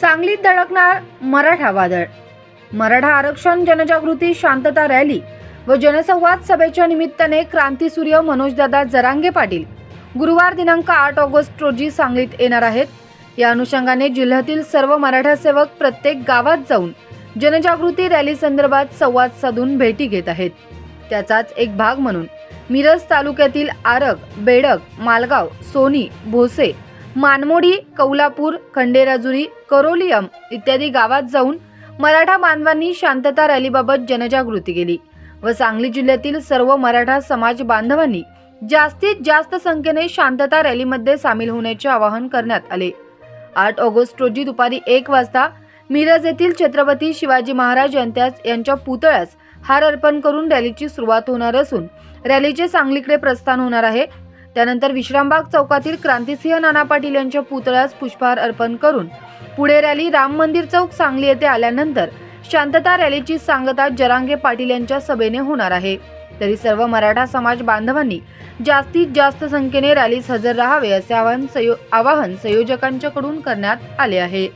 सांगलीत धडकणार मराठा वादळ. मराठा आरक्षण जनजागृती शांतता रॅली व जनसंवाद सभेच्या निमित्ताने क्रांतीसूर्य मनोजदादा जरांगे पाटील गुरुवार दिनांक आठ ऑगस्ट रोजी सांगलीत येणार आहेत. या अनुषंगाने जिल्ह्यातील सर्व मराठा सेवक प्रत्येक गावात जाऊन जनजागृती रॅली संदर्भात संवाद साधून भेटी घेत आहेत. त्याचाच एक भाग म्हणून मिरज तालुक्यातील आरग बेडग मालगाव सोनी भोसे मानमोडी कौलापूर खंडेराजुरी करोलियम इत्यादी गावात जाऊन मराठा बांधवांनी शांतता रॅलीबाबत जनजागृती केली व सांगली जिल्ह्यातील सर्व मराठा समाज बांधवांनी जास्तीत जास्त संख्येने शांतता रॅलीमध्ये सामील होण्याचे आवाहन करण्यात आले. आठ ऑगस्ट रोजी दुपारी एक वाजता मिरज येथील छत्रपती शिवाजी महाराज यांच्याच यांच्या पुतळ्यास हार अर्पण करून रॅलीची सुरुवात होणार असून रॅलीचे सांगलीकडे प्रस्थान होणार आहे. त्यानंतर विश्रामबाग चौकातील क्रांतिसिंह नाना पाटील यांच्या पुतळ्यास पुष्पहार अर्पण करून पुढे रॅली राम मंदिर चौक सांगली येथे आल्यानंतर शांतता रॅलीची सांगता जरांगे पाटील यांच्या सभेने होणार आहे. तरी सर्व मराठा समाज बांधवांनी जास्तीत जास्त संख्येने रॅलीस हजर राहावे असे आवाहन संयो आवाहन संयोजकांच्याकडून करण्यात आले आहे.